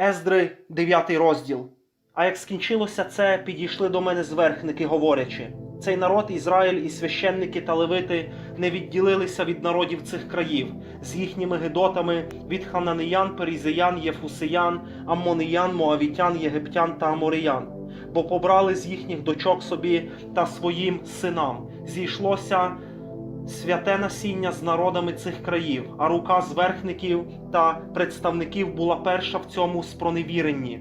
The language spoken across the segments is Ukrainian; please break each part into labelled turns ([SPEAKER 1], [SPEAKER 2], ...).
[SPEAKER 1] Ездри, 9 розділ. А як скінчилося це, підійшли до мене зверхники, говорячи: цей народ, Ізраїль і священники та левити не відділилися від народів цих країв з їхніми гидотами від хананеян, перізеян, єфусеян, аммониян, моавітян, єгиптян та амориян, бо побрали з їхніх дочок собі та своїм синам. Зійшлося святе насіння з народами цих країв, а рука зверхників та представників була перша в цьому спроневіренні.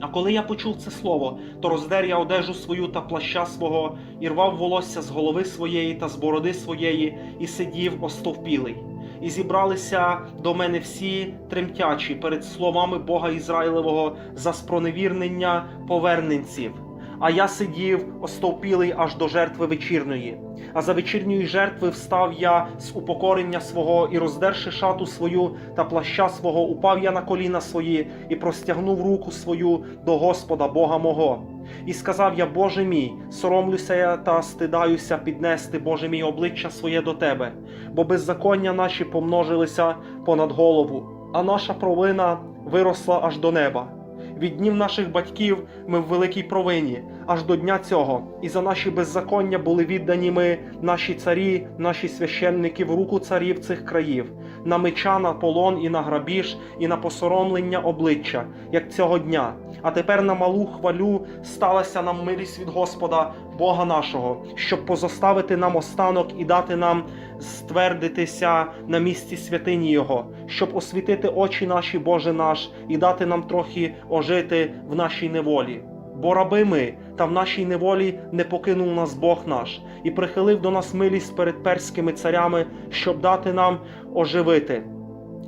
[SPEAKER 1] А коли я почув це слово, то роздер я одежу свою та плаща свого, і рвав волосся з голови своєї та з бороди своєї, і сидів остовпілий. І зібралися до мене всі тремтячі перед словами Бога Ізраїлевого за спроневірнення поверненців. А я сидів остовпілий аж до жертви вечірної. А за вечірньої жертви встав я з упокорення свого і, роздерши шату свою та плаща свого, упав я на коліна свої і простягнув руку свою до Господа Бога мого. І сказав я, Боже мій, соромлюся я та стидаюся піднести, Боже мій, обличчя своє до Тебе, бо беззаконня наші помножилися понад голову, а наша провина виросла аж до неба. Від днів наших батьків ми в великій провині, аж до дня цього, і за наші беззаконня були віддані ми, наші царі, наші священники в руку царів цих країв, на меча, на полон і на грабіж, і на посоромлення обличчя, як цього дня. А тепер на малу хвалю сталася нам милість від Господа, Бога нашого, щоб позоставити нам останок і дати нам ствердитися на місці святині Його, щоб освітити очі наші, Боже наш, і дати нам трохи ожити в нашій неволі. Бо раби ми, та в нашій неволі не покинув нас Бог наш, і прихилив до нас милість перед перськими царями, щоб дати нам оживити,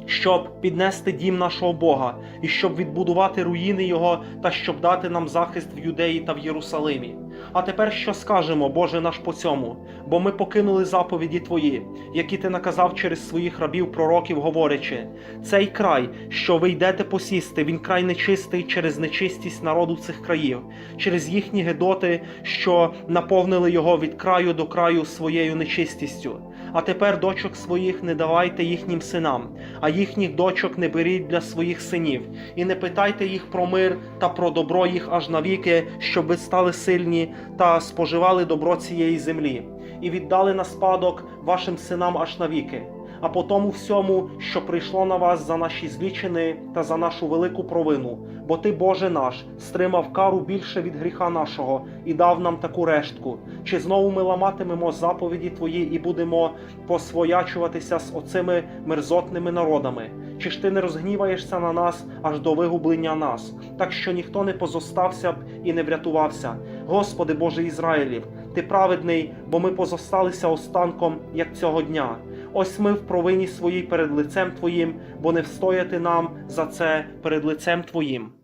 [SPEAKER 1] щоб піднести дім нашого Бога, і щоб відбудувати руїни Його, та щоб дати нам захист в Юдеї та в Єрусалимі. А тепер що скажемо, Боже наш по цьому? Бо ми покинули заповіді Твої, які ти наказав через своїх рабів пророків, говорячи: цей край, що ви йдете посісти, він край нечистий через нечистість народу цих країв, через їхні гедоти, що наповнили його від краю до краю своєю нечистістю. А тепер дочок своїх не давайте їхнім синам, а їхніх дочок не беріть для своїх синів, і не питайте їх про мир та про добро їх аж навіки, щоб ви стали сильні та споживали добро цієї землі, і віддали на спадок вашим синам аж навіки. А по тому всьому, що прийшло на вас за наші злічини та за нашу велику провину, бо ти, Боже наш, стримав кару більше від гріха нашого і дав нам таку рештку. Чи знову ми ламатимемо заповіді Твої і будемо посвоячуватися з оцими мерзотними народами? Чи ж ти не розгніваєшся на нас аж до вигублення нас, так що ніхто не позостався б і не врятувався? Господи Боже Ізраїлів, ти праведний, бо ми позосталися останком, як цього дня. Ось ми в провині своїй перед лицем Твоїм, бо не встояти нам за це перед лицем Твоїм.